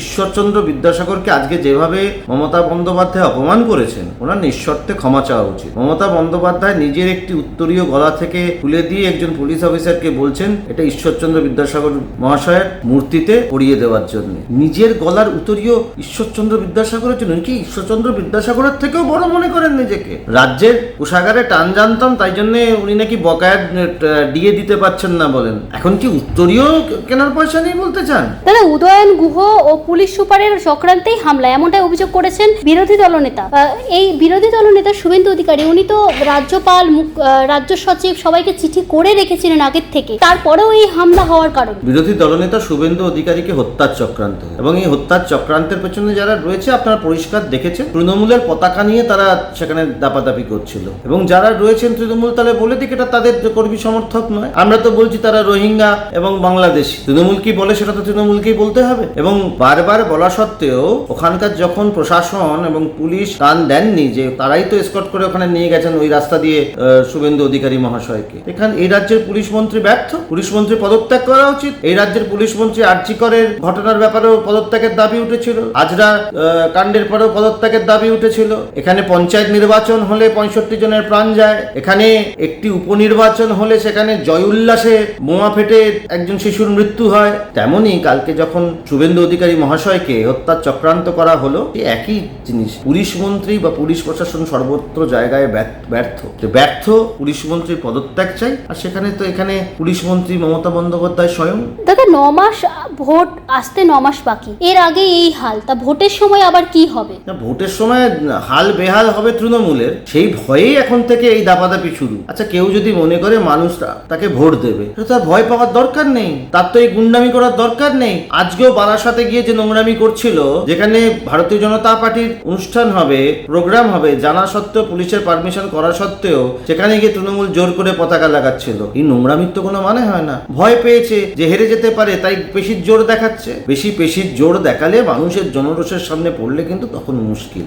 ঈশ্বরচন্দ্র বিদ্যাসাগরকে আজকে যেভাবে মমতা বন্দ্যোপাধ্যায় অপমান করেছেন, ওনার নিঃশর্তে ক্ষমা চাওয়া উচিত। মমতা বন্দ্যোপাধ্যায় নিজের একটি উত্তরীয় গলা থেকে তুলে দিয়ে একজন পুলিশ অফিসারকে বলছেন, এটা ঈশ্বরচন্দ্র বিদ্যাসাগর মহাশয়ের মূর্তিতে পড়িয়ে দেওয়ার জন্য। নিজের গলার উত্তরীয় ঈশ্বরচন্দ্র বিদ্যাসাগরের জন্য, কি ঈশ্বরচন্দ্র বিদ্যাসাগরের থেকেও বড় মনে করেন নিজেকে? রাজ্যের কোষাগারে টান জানতাম, তাই জন্য উনি নাকি বকায়া দিয়ে দিতে পারছেন না বলেন। এখন কি উত্তরীয় কেনার পয়সা নেই বলতে চান? দাদা উদয়ন গুহ ও পুলিশ সুপারের চক্রান্তেই হামলা এমনটাই অভিযোগ করেছেন বিরোধী দলনেতা। এই বিরোধী দলনেতা শুভেন্দু অধিকারী, উনি তো রাজ্যপাল রাজ্য সচিব সবাইকে চিঠি করে রেখেছিলেন আগের থেকে। তারপরেও এই হামলা হওয়ার কারণ? বিরোধী দলনেতা শুভেন্দু অধিকারীকে হত্যার চক্রান্ত এবং এই হত্যার চক্রান্তের পেছনে যারা রয়েছে, আপনারা পরিষ্কার দেখেছেন, তৃণমূলের পতাকা নিয়ে তারা সেখানে দাপাদাপি করছিল। এবং যারা রয়েছেন তৃণমূল তাহলে বলে দিক, এটা তাদের কর্মী সমর্থক নয়। আমরা তো বলছি তারা রোহিঙ্গা এবং বাংলাদেশ। তৃণমূল কি বলে, সেটা তো তৃণমূলকেই বলতে হবে। এবং বারবার বলা সত্ত্বেও ওখানকার যখন প্রশাসন এবং পুলিশ কান দেননি যে তারাই তো স্কট করে ওখানে নিয়ে গেছেন ওই রাস্তা দিয়ে শুভেন্দু অধিকারী মহাশয়কে। এখানে এই রাজ্যের পুলিশ মন্ত্রী ব্যর্থ। পুলিশ মন্ত্রী পদত্যাগ করা উচিত। এই রাজ্যের পুলিশ মন্ত্রী আর্জিকরের ঘটনার ব্যাপারেও পদত্যাগের দাবি উঠেছিল। আজরা কাণ্ডের পরেও পদত্যাগের দাবি উঠেছিল। এখানে পঞ্চায়েত নির্বাচন হলে পঁয়ষট্টি জনের প্রাণ যায়। এখানে একটি উপনির্বাচন হলে সেখানে জয় উল্লাসে বোমা ফেটে একজন শিশুর মৃত্যু হয়। তেমনি কালকে যখন শুভেন্দু অধিকারী মহাশয়কে হত্যার চক্রান্ত করা হলো একই জিনিস। পুলিশ মন্ত্রী বা পুলিশ প্রশাসন সর্বত্র জায়গায় ব্যর্থ- ব্যর্থ। পুলিশ মন্ত্রীর পদত্যাগ চাই আর সেখানে তো এখানে পুলিশ মন্ত্রী মমতা বন্দ্যোপাধ্যায় স্বয়ং। দাদা ন মাস ভোট আসতে ন মাস বাকি। এর আগে এই হাল তা ভোটের সময় আবার কি হবে? না, ভোটের সময় হাল বেহাল হবে তৃণমূলের সেই ভয়েই এখন থেকে এই দাপাদাপি শুরু। আচ্ছা কেউ যদি মনে করে মানুষরা তাকে ভোট দেবে তার ভয় পাওয়ার দরকার নেই। তার তো এই গুন্ডামি করার দরকার নেই। আজকেও বারাসাতে গিয়ে যে নোংরামি করছিল, যেখানে ভারতীয় জনতা পার্টির অনুষ্ঠান হবে, প্রোগ্রাম হবে, জানা সত্ত্বেও পুলিশের পারমিশন করা সত্ত্বেও সেখানে গিয়ে তৃণমূল জোর করে পতাকা লাগাচ্ছিল। এই নোংরামির তো কোনো মানে হয় না। ভয় পেয়েছে যে হেরে যেতে পারে, তাই পেশির জোর দেখাচ্ছে। বেশি পেশির জোর দেখালে মানুষের জনরোষের সামনে পড়লে কিন্তু তখন মুশকিল।